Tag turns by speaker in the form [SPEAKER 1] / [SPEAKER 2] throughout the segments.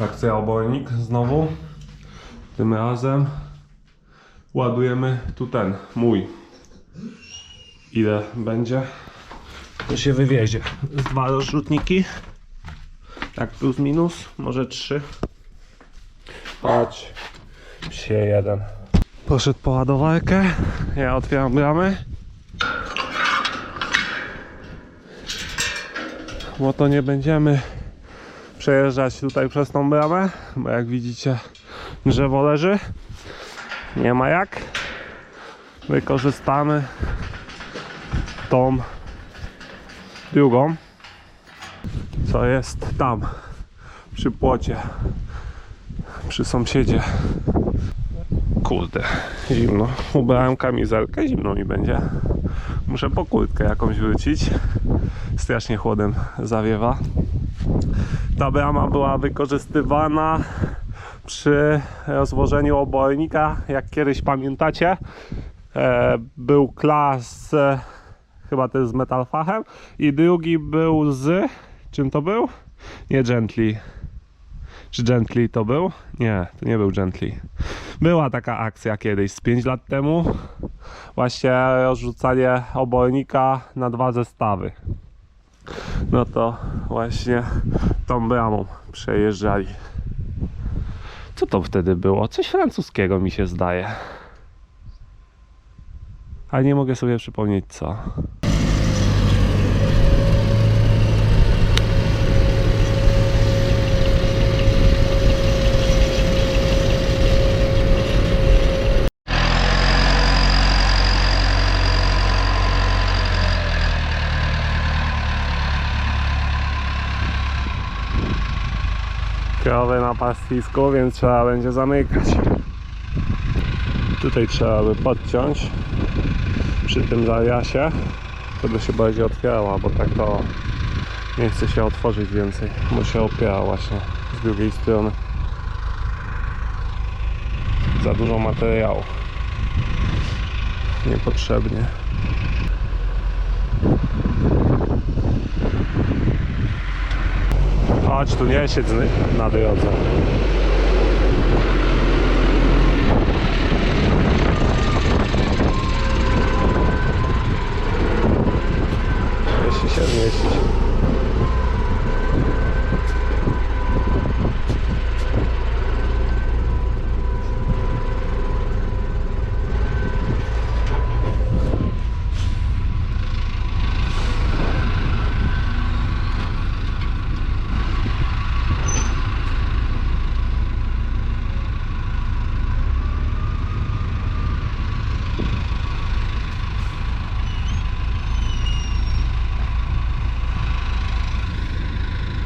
[SPEAKER 1] Akcja obojnik znowu. Tym razem ładujemy tu ten, mój. Ile będzie? To się wywiezie. Dwa rozrzutniki. Tak plus minus, może trzy. Chodź. Się jeden. Poszedł po ładowarkę. Ja otwieram bramy. Bo to nie będziemy przejeżdżać tutaj przez tą bramę, bo jak widzicie drzewo leży. Nie ma jak. Wykorzystamy tą drugą, co jest tam przy płocie, przy sąsiedzie. Kurde, zimno. Ubrałem kamizelkę, zimno mi będzie. Muszę po kurtkę jakąś wrócić. Strasznie chłodem zawiewa. Ta brama była wykorzystywana przy rozłożeniu obojnika. Jak kiedyś pamiętacie, e, był klas, e, chyba to jest z metalfachem, i drugi był z. Czym to był? Nie Gently. Czy Gently to był? Nie, to nie był Gently. Była taka akcja kiedyś, z 5 lat temu. Właśnie rozrzucanie obojnika na dwa zestawy. No to właśnie tą bramą przejeżdżali. Co to wtedy było? Coś francuskiego mi się zdaje. Ale nie mogę sobie przypomnieć co. krowy na pastwisku, więc trzeba będzie zamykać. Tutaj trzeba by podciąć przy tym zawiasie, wtedy się bardziej otwierała, bo tak to nie chce się otworzyć więcej, bo się opiera właśnie z drugiej strony. Za dużo materiału. Niepotrzebnie. Chodź tu, nie siedź na drodze. Jeśli się zmieścić.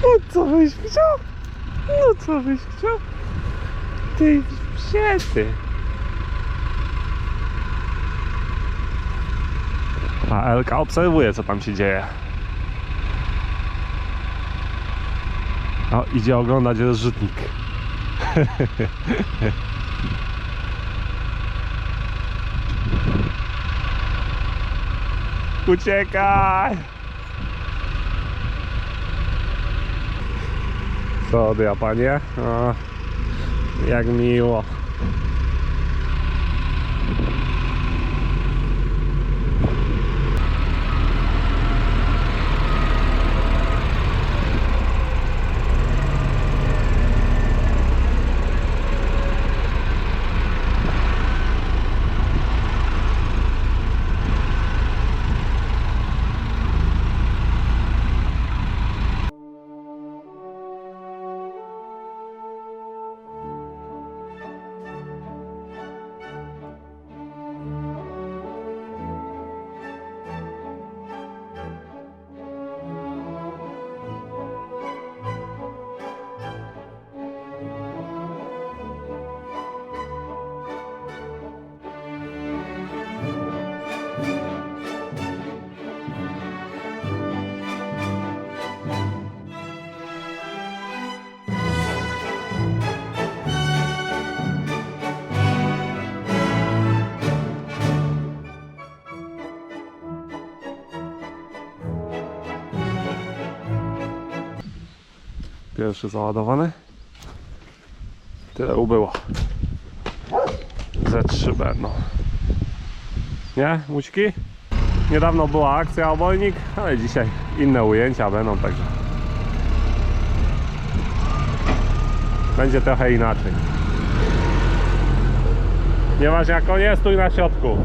[SPEAKER 1] No co byś chciał? No co byś chciał? Ty wsiety. A Elka obserwuje co tam się dzieje. O, idzie oglądać rozrzutnik. Uciekaj! Co panie? O, jak miło. Pierwszy załadowany. Tyle ubyło. Ze trzy będą. Nie, mućki? Niedawno była akcja obojnik, ale dzisiaj inne ujęcia będą, także będzie trochę inaczej. Nieważne jak on jest, stój na środku.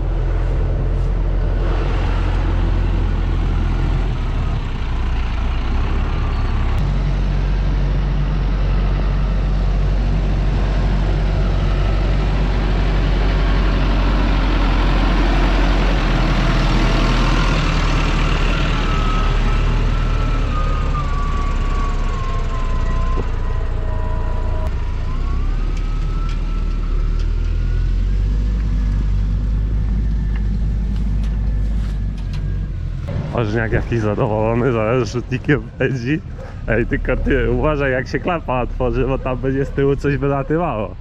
[SPEAKER 1] Ożniak jakiś zadowolony, zaraz rzutnikiem pędzi. Ej, tylko ty uważaj jak się klapa otworzy, bo tam będzie z tyłu coś wylatywało.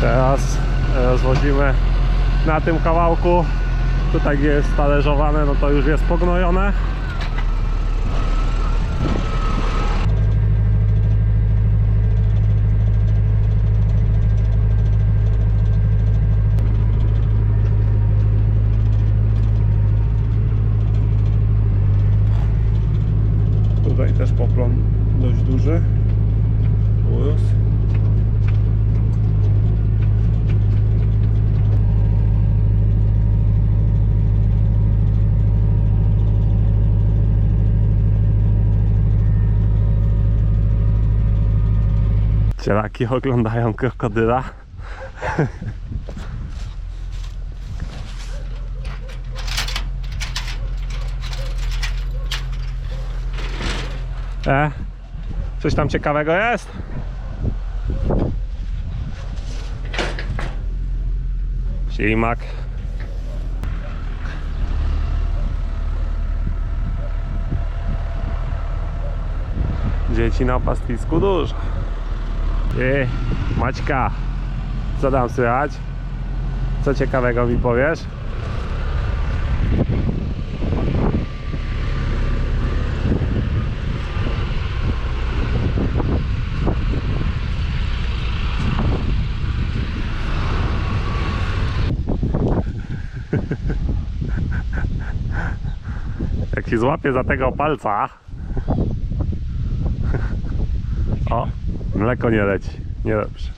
[SPEAKER 1] Teraz rozwodzimy na tym kawałku. Tutaj gdzie jest talerzowane, no to już jest pognojone. Tutaj też poplon dość duży. Urósł. Cielaki oglądają krokodyla. E, coś tam ciekawego jest? Ślimak. Dzieci na pastwisku dużo. Ty, Maćka, co tam słychać? Co ciekawego mi powiesz? Jak się złapie za tego palca. O, mleko nie leci. Niedobrze.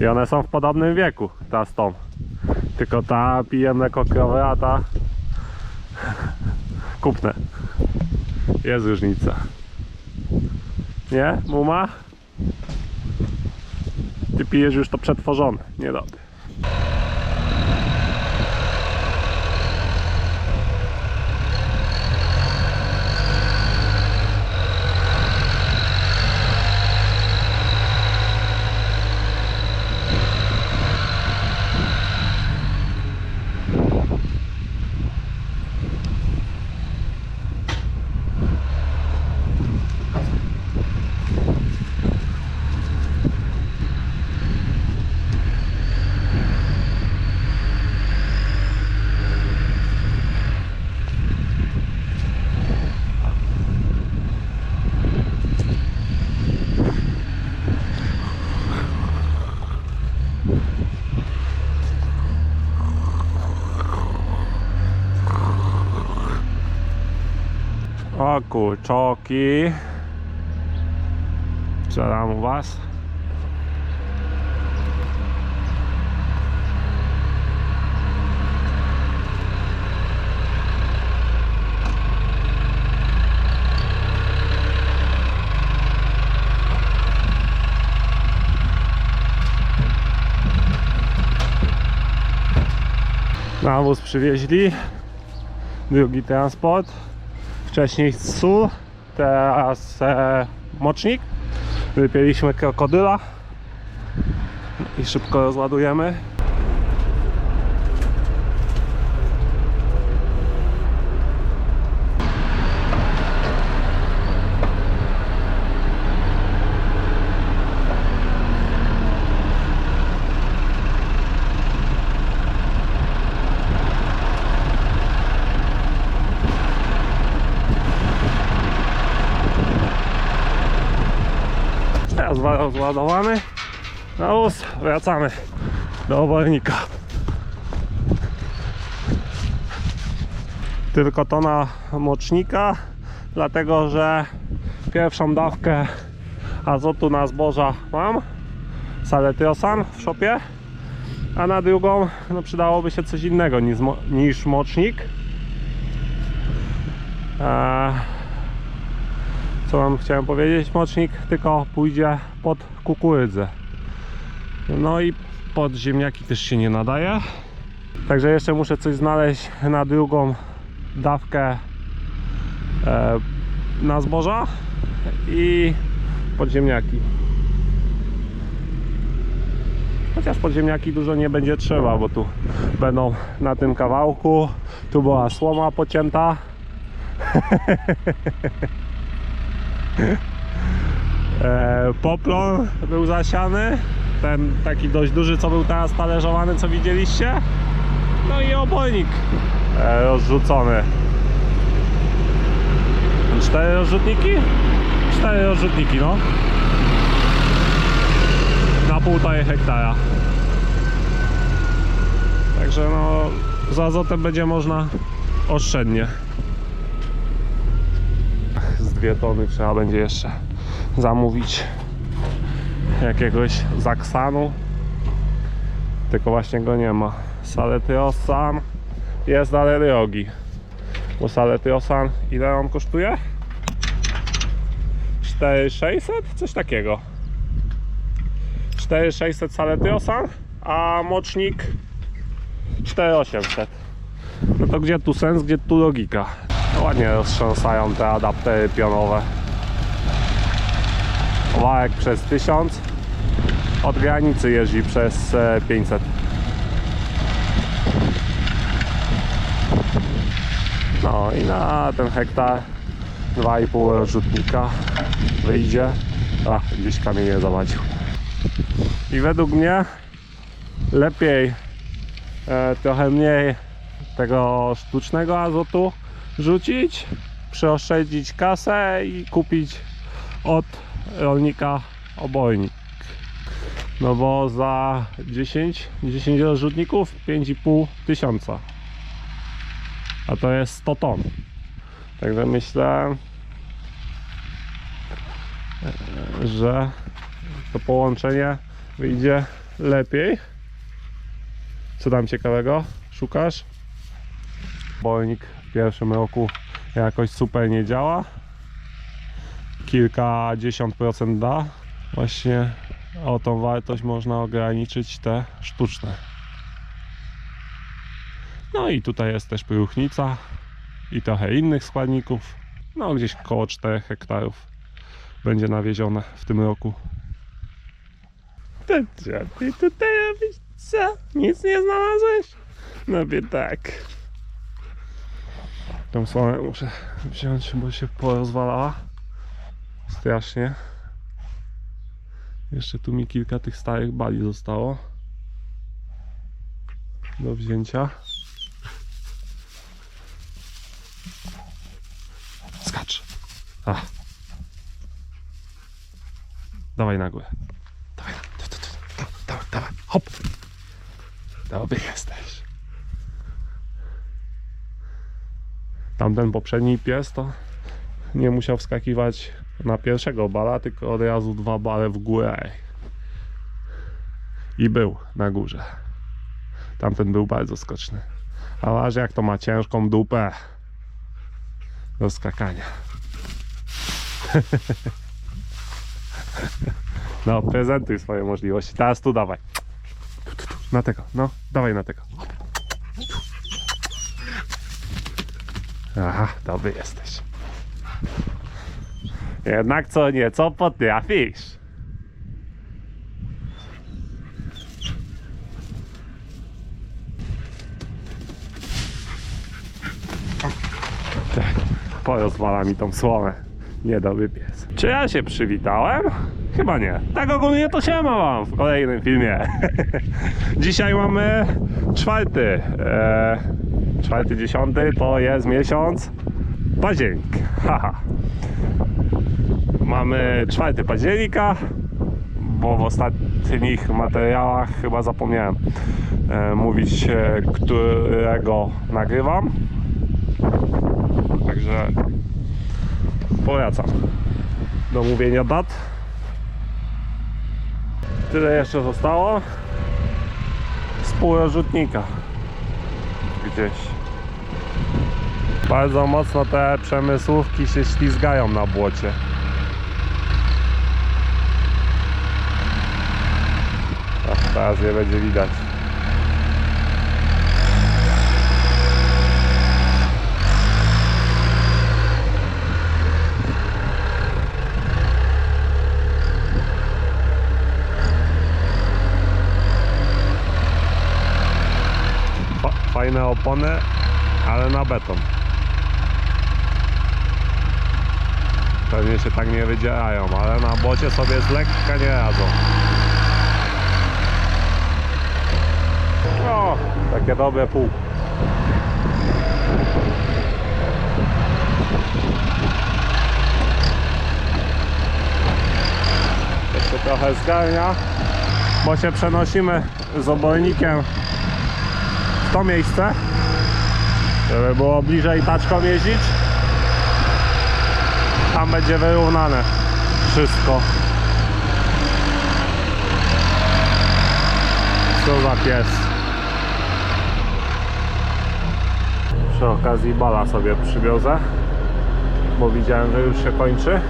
[SPEAKER 1] I one są w podobnym wieku, ta z tą. Tylko ta pije mleko krowe, a ta kupne. Jest różnica. Nie, muma? Ty pijesz już to przetworzone. Niedobre. O kurczoki. Co tam u was? Nawóz przywieźli. Drugi transport wcześniej sól, teraz e, mocznik. Wypieliśmy krokodyla i szybko rozładujemy. Rozładowany. Na wóz wracamy do obornika. Tylko to na mocznika, dlatego że pierwszą dawkę azotu na zboża mam, saletiosan w szopie, a na drugą no, przydałoby się coś innego niż, niż mocznik. Eee, co wam chciałem powiedzieć? Mocznik tylko pójdzie pod kukurydzę. No i pod ziemniaki też się nie nadaje. Także jeszcze muszę coś znaleźć na drugą dawkę e, na zboża i podziemniaki. Chociaż podziemniaki dużo nie będzie trzeba, bo tu będą na tym kawałku. Tu była słoma pocięta. e, poplon był zasiany. Ten taki dość duży, co był teraz talerzowany, co widzieliście. No i obojnik e, rozrzucony. Cztery rozrzutniki? Cztery rozrzutniki, no. Na półtorej hektara. Także no, z azotem będzie można oszczędnie. Dwie tony trzeba będzie jeszcze zamówić jakiegoś zaksanu. Tylko właśnie go nie ma. Saletiosan jest ale drogi. Bo saletiosan ile on kosztuje? 4600? Coś takiego. 4600 saletiosan, a mocznik 4800. No to gdzie tu sens, gdzie tu logika? No ładnie roztrząsają te adaptery pionowe. Wałek przez 1000 od granicy jeździ przez e, 500. No i na ten hektar 2,5 rozrzutnika wyjdzie. A, gdzieś kamienie zawadził. I według mnie lepiej e, trochę mniej tego sztucznego azotu rzucić, przeoszczędzić kasę i kupić od rolnika obojnik. No bo za 10, 10 rozrzutników 5,5 tysiąca. A to jest 100 ton. Także myślę, e, że to połączenie wyjdzie lepiej. Co tam ciekawego szukasz? Bolnik w pierwszym roku jakoś super nie działa. Kilkadziesiąt procent da. Właśnie o tą wartość można ograniczyć te sztuczne. No i tutaj jest też próchnica i trochę innych składników. No gdzieś koło 4 hektarów będzie nawiezione w tym roku. To co ty tutaj robisz? Co? Nic nie znalazłeś? No wie tak. Tą słomę muszę wziąć, bo się porozwalała. Strasznie. Jeszcze tu mi kilka tych starych bali zostało. Do wzięcia. Skacz. A. Dawaj na górę. Dawaj, tu, dawaj, dawaj, hop. Dobry jesteś. Tamten poprzedni pies to nie musiał wskakiwać na pierwszego bala, tylko od razu dwa bale w górę. I był na górze. Tamten był bardzo skoczny. A waż jak to ma ciężką dupę do skakania. No, prezentuj swoje możliwości. Teraz tu dawaj. Na tego, no, dawaj na tego. Aha, dobry jesteś. Jednak co nieco potrafisz. Porozwala mi tą słomę. Niedobry pies. Czy ja się przywitałem? Chyba nie. Tak ogólnie to się wam w kolejnym filmie. Dzisiaj mamy czwarty. E, czwarty, dziesiąty to jest miesiąc październik. Haha. Mamy 4 października bo w ostatnich materiałach chyba zapomniałem e, mówić, e, którego nagrywam. Także polecam do mówienia dat. Tyle jeszcze zostało. Z półrożutnika gdzieś. Bardzo mocno te przemysłówki się ślizgają na błocie. Ach, teraz je będzie widać. Fajne opony, ale na beton. Pewnie się tak nie wydzierają, ale na bocie sobie z lekka nie radzą. O, takie dobre pół. Jeszcze trochę zgarnia, bo się przenosimy z obornikiem to miejsce, żeby było bliżej taczką jeździć. Tam będzie wyrównane wszystko. Co za pies. Przy okazji bala sobie przywiozę, bo widziałem, że już się kończy.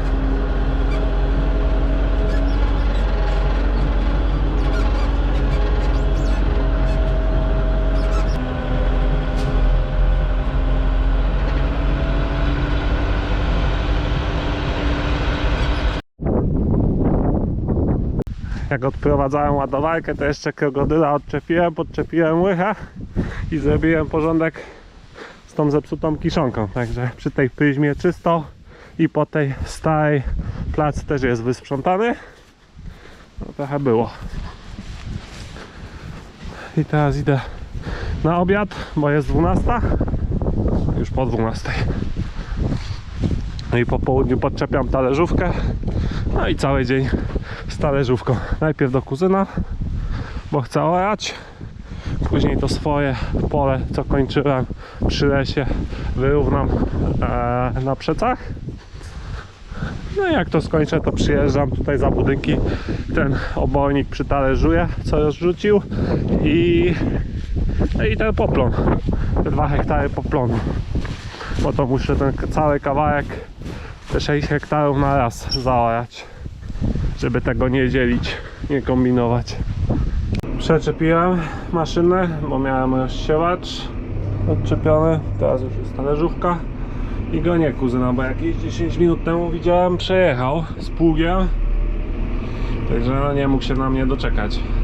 [SPEAKER 1] Jak odprowadzałem ładowarkę, to jeszcze krokodyla odczepiłem, podczepiłem łycha i zrobiłem porządek z tą zepsutą kiszonką. Także przy tej pryzmie czysto i po tej starej plac też jest wysprzątany. No, trochę było. I teraz idę na obiad, bo jest 12. Już po 12. No i po południu podczepiam talerzówkę. No i cały dzień z talerzówką. Najpierw do kuzyna, bo chcę orać. Później to swoje pole, co kończyłem przy lesie, wyrównam e, na przecach. No i jak to skończę, to przyjeżdżam tutaj za budynki. Ten obornik przytalerzuję, co rozrzucił i, no i ten poplon. Te dwa hektary poplonu. Bo to muszę ten cały kawałek, te 6 hektarów na raz zaorać żeby tego nie dzielić, nie kombinować. Przeczepiłem maszynę, bo miałem rozsiewacz odczepiony, teraz już jest talerzówka i go nie kuzyna, bo jakieś 10 minut temu widziałem przejechał z pługiem, także no nie mógł się na mnie doczekać.